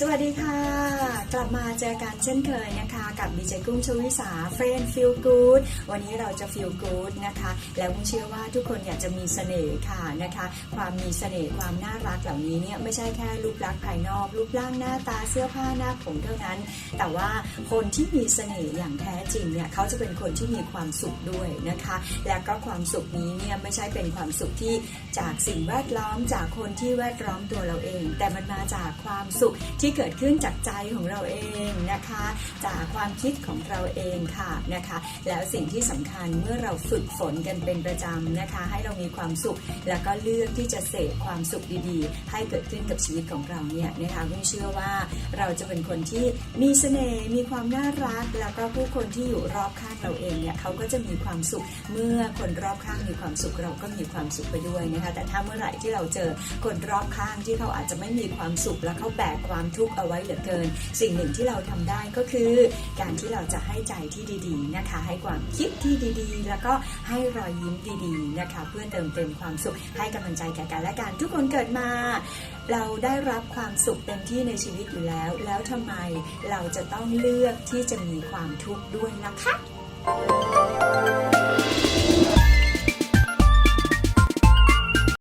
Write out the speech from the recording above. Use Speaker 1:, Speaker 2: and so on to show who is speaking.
Speaker 1: สวัสดีค่ะ กลับมาเจอกันเช่นเคยนะคะ กับดีเจกุ้งชวิสาเฟรนฟิลกูดวันนี้เราจะฟิลกูดนะคะ แล้วกุ้งเชื่อว่าทุกคนอยากจะมีเสน่ห์ค่ะนะคะ ความมีเสน่ห์ความน่ารักเหล่านี้เนี่ยไม่ใช่แค่รูปลักษณ์ภายนอกรูปร่างหน้าตาเสื้อผ้าหน้าผมเท่านั้น แต่ว่าคนที่มีเสน่ห์อย่างแท้จริงเนี่ยเขาจะเป็นคนที่มีความสุขด้วยนะคะ และก็ความสุขนี้เนี่ยไม่ใช่เป็นความสุขที่จากสิ่งแวดล้อมจากคนที่แวดล้อมตัวเราเอง แต่มันมาจากความสุขที่เกิดขึ้นจากใจของเราเองนะคะ จากความคิดของเราเองค่ะนะคะ แล้วสิ่งที่สำคัญเมื่อเราฝึกฝนกันเป็นประจำนะคะ ให้เรามีความสุข แล้วก็เลือกที่จะเสพความสุขดีๆ ให้เกิดขึ้นกับชีวิตของเราเนี่ยนะคะคุณเชื่อว่าเราจะเป็นคนที่มีเสน่ห์มีความน่ารัก แล้วก็ผู้คนที่อยู่รอบข้างเราเองเนี่ยเขาก็จะมีความสุขเมื่อคนรอบข้างมีความสุขเราก็มีความสุขไปด้วยนะคะแต่ถ้าเมื่อไหร่ที่เราเจอคนรอบข้างที่เขาอาจจะไม่มีความสุขและเขาแบกความทุกข์เอาไว้เหลือเกิน สิ่งหนึ่งที่เราทำได้ก็คือ การที่เราจะให้ใจที่ดีๆนะคะ ให้ความคิดที่ดีๆ แล้วก็ให้รอยยิ้มดีๆนะคะ เพื่อเติมเต็มความสุขให้กำลังใจแก่กันและกันทุกคนเกิดมา เราได้รับความสุขเต็มที่ในชีวิตอยู่แล้ว แล้วทำไมเราจะต้องเลือกที่จะมีความทุกข์ด้วยล่ะคะ